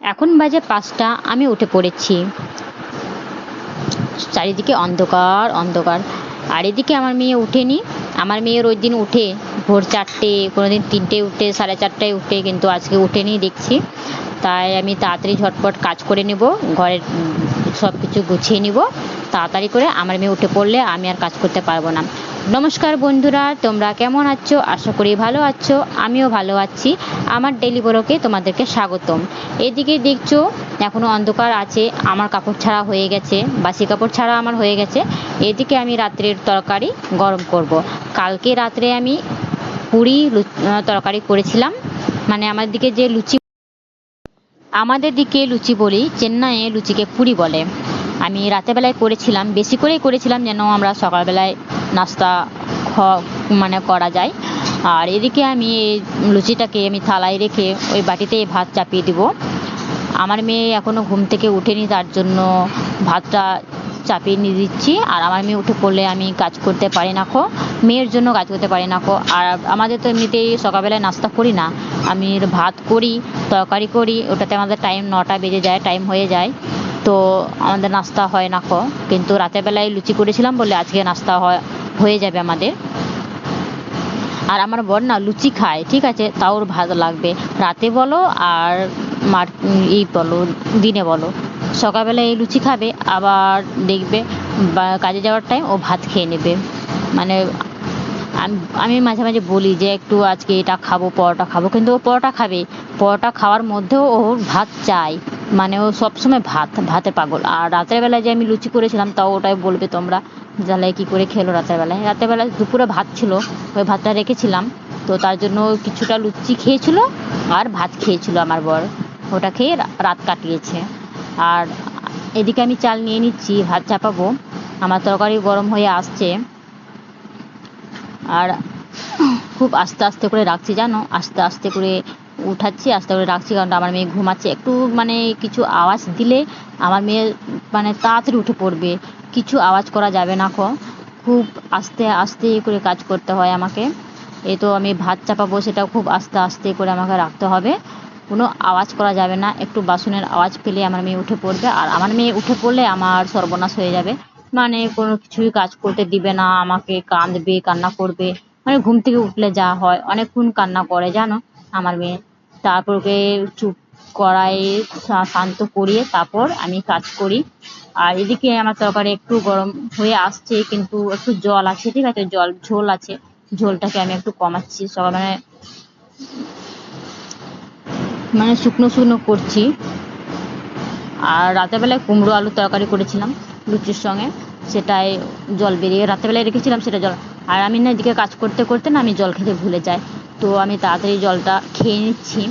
এখন বাজে পাঁচটা, আমি উঠে পড়েছি। চারিদিকে অন্ধকার অন্ধকার। আর এদিকে আমার মেয়ে উঠেনি। আমার মেয়ের ওই দিন উঠে ভোর চারটে কোনো দিন তিনটে উঠে, সাড়ে চারটায় উঠে কিন্তু আজকে উঠেনি, দেখছি। তাই আমি তাড়াতাড়ি ঝটপট কাজ করে নেব, ঘরের সব কিছু গুছিয়ে নিব। তাড়াতাড়ি করে আমার মেয়ে উঠে পড়লে আমি আর কাজ করতে পারব না। নমস্কার বন্ধুরা, তোমরা কেমন আছো? আশা করি ভালো আছো, আমিও ভালো আছি। আমার ডেলি ব্লগে তোমাদেরকে স্বাগতম। এদিকে দেখছ, এখনও অন্ধকার আছে, আমার কাপড় ছাড়া হয়ে গেছে, বাসি কাপড় ছাড়া আমার হয়ে গেছে। এদিকে আমি রাত্রের তরকারি গরম করব। কালকে রাত্রে আমি পুরি তরকারি করেছিলাম। মানে আমার দিকে যে লুচি আমাদের দিকে লুচি বলি, চেন্নাইয়ে লুচিকে পুরি বলে। আমি রাতেরবেলায় করেছিলাম, বেশি করেই করেছিলাম যেন আমরা সকালবেলায় নাস্তা মানে করা যায়। আর এদিকে আমি লুচিটাকে আমি থালায় রেখে ওই বাটিতে ভাত চাপিয়ে দিব। আমার মেয়ে এখনও ঘুম থেকে উঠেনি তার জন্য ভাতটা চাপিয়ে নিয়ে দিচ্ছি। আর আমার মেয়ে উঠে পড়লে আমি কাজ করতে পারি না খো মেয়ের জন্য কাজ করতে পারি না খো আর আমাদের তো এমনিতেই সকালবেলায় নাস্তা করি না। আমি ভাত করি, তরকারি করি, ওটাতে আমাদের টাইম নটা বেজে যায় টাইম হয়ে যায়। তো আমাদের নাস্তা হয় না খো কিন্তু রাতের বেলায় লুচি করেছিলাম বলে আজকে নাস্তা হয়, হয়ে যাবে আমাদের। আর আমার বর না লুচি খায়, ঠিক আছে? তাও ওর ভাত লাগবে। রাতে বলো আর মার এই বলো, দিনে বলো। সকালবেলা এই লুচি খাবে, আবার দেখবে কাজে যাওয়ার টাইম ও ভাত খেয়ে নেবে। মানে আম- মাঝে মাঝে বলি যে একটু আজকে এটা খাব, পরোটা খাব। কিন্তু ও পরোটা খাবে। পরোটা খাওয়ার মধ্যেও ও ভাত চাই। মানে ও সবসময় ভাত ভাতে পাগল। আর রাতের বেলায় যে আমি লুচি করেছিলাম, তাও ওটাই বলবে তোমরা জালে কি করে খেলো রাতের বেলায়। রাতের বেলায় দুপুরে ভাত ছিল, ওই ভাতটা রেখেছিলাম। তো তার জন্য কিছুটা লুচি খেয়েছিল, আর ভাত খেয়েছিল আমার বর। ওটা খেয়ে রাত কাটিয়েছে। আর এদিকে আমি চাল নিয়ে নিচ্ছি, ভাত চাপাবো। আমার তরকারি গরম হয়ে আসছে। আর খুব আস্তে আস্তে করে রাখছি, জানো? আস্তে আস্তে করে উঠাচ্ছি, আস্তে করে রাখছি কারণ আমার মেয়ে ঘুমাচ্ছে। একটু মানে কিছু আওয়াজ দিলে আমার মেয়ে মানে তাড়াতাড়ি উঠে পড়বে। কিছু আওয়াজ করা যাবে না খো খুব আস্তে আস্তে করে কাজ করতে হয় আমাকে। এই তো আমি ভাত চাপাবো, সেটাও খুব আস্তে আস্তে করে আমাকে রাখতে হবে। কোনো আওয়াজ করা যাবে না। একটু বাসনের আওয়াজ পেলে আমার মেয়ে উঠে পড়বে। আর আমার মেয়ে উঠে পড়লে আমার সর্বনাশ হয়ে যাবে। মানে কোনো কিছুই কাজ করতে দিবে না, আমাকে কাঁদবে, কান্না করবে। মানে ঘুম থেকে উঠলে যা হয়, অনেকক্ষণ কান্না করে, জানো? আমার মেয়ে। তারপর ওকে চুপ করাই শান্ত করিয়ে তারপর আমি কাজ করি। আর এদিকে আমার তরকারি একটু গরম হয়ে আসছে, কিন্তু একটু জল আছে, ঠিক আছে? জল, ঝোল আছে। ঝোলটাকে আমি একটু কমাচ্ছি সকাল মানে মানে শুকনো শুকনো করছি। আর রাতের বেলায় কুমড়ো আলু তরকারি করেছিলাম লুচির সঙ্গে, সেটাই জল বেরিয়ে রাতের বেলায় রেখেছিলাম সেটা জল। আর আমি না এদিকে কাজ করতে করতে না আমি জল খেতে ভুলে যাই। তো আমি তাড়াতাড়ি জলটা খেয়ে নিচ্ছি।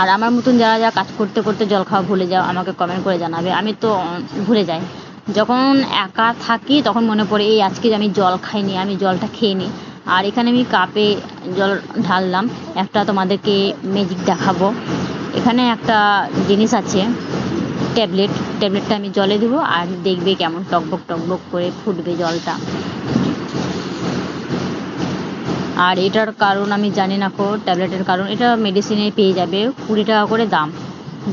আর আমার মতন যারা যারা কাজ করতে করতে জল খাওয়া ভুলে যাও, আমাকে কমেন্ট করে জানাবে। আমি তো ভুলে যাই। যখন একা থাকি, তখন মনে পড়ে, এই, আজকে আমি জল খাইনি, আমি জলটা খেয়ে নিই আর এখানে আমি কাপে জল ঢাললাম। একটা তোমাদেরকে ম্যাজিক দেখাবো। এখানে একটা জিনিস আছে, ট্যাবলেট। ট্যাবলেটটা আমি জলে দেবো, আর দেখবে কেমন টকবক টকবক করে ফুটবে জলটা। আর এটার কারণ আমি জানি না কো, ট্যাবলেটের কারণ। এটা মেডিসিনে পেয়ে যাবে, কুড়ি টাকা করে দাম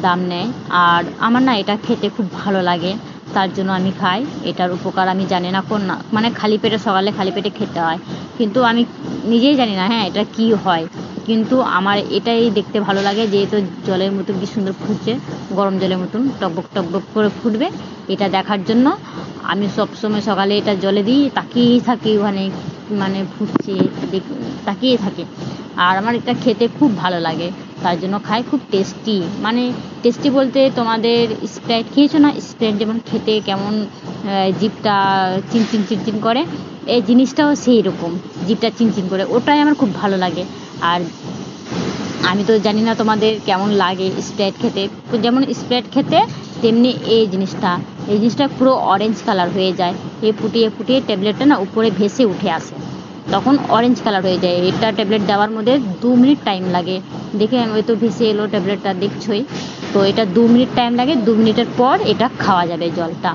দাম নেয়। আর আমার না এটা খেতে খুব ভালো লাগে, তার জন্য আমি খাই। এটার উপকার আমি জানি না কোন না মানে খালি পেটে, সকালে খালি পেটে খেতে হয়। কিন্তু আমি নিজেই জানি না হ্যাঁ এটা কি হয়। কিন্তু আমার এটাই দেখতে ভালো লাগে, যেহেতু জলের মতো কি সুন্দর ফুটছে, গরম জলের মতন, টকবক টকবক করে ফুটবে। এটা দেখার জন্য আমি সবসময় সকালে এটা জলে দিই তাকিয়েই থাকি ওখানে মানে ফুটছে তাকিয়ে থাকে। আর আমার এটা খেতে খুব ভালো লাগে, তার জন্য খাই খুব টেস্টি মানে টেস্টি বলতে তোমাদের স্প্রাইট খেয়েছো না স্প্রাইট যেমন খেতে কেমন জিভটা চিনচিন চিনচিন করে? এই জিনিসটাও সেই রকম জিভটা চিনচিন করে। ওটাই আমার খুব ভালো লাগে। আর আমি তো জানি না তোমাদের কেমন লাগে স্প্রাইট খেতে। যেমন স্প্রাইট খেতে, তেমনি এই জিনিসটা এই জিনিসটা পুরো অরেঞ্জ কালার হয়ে যায়। এ ফুটিয়ে ফুটিয়ে ট্যাবলেটটা না উপরে ভেসে উঠে আসে। তখন অরেঞ্জ কালার হয়ে যায়। এটা ট্যাবলেট দেওয়ার মধ্যে দু মিনিট টাইম লাগে। দেখে আমি ওই তো ভেসে এলো ট্যাবলেটটা দেখছোই। তো এটা দু মিনিট টাইম লাগে, দু মিনিটের পর এটা খাওয়া যাবে জলটা।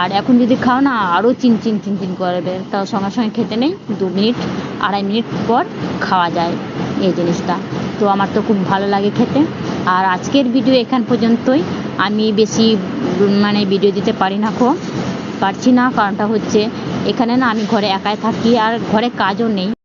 আর এখন যদি খাও না আরও চিনচিন চিনচিন করবে। তাও সঙ্গে সঙ্গে খেতে নেই, দু মিনিট, আড়াই মিনিট পর খাওয়া যায় এই জিনিসটা। তো আমার তো খুব ভালো লাগে খেতে। আর আজকের ভিডিও এখান পর্যন্তই। আমি বেশি মানে ভিডিও দিতে পারি না খো পারছি না, কারণটা হচ্ছে এখানে না আমি ঘরে একাই থাকি আর ঘরে কাজও নেই।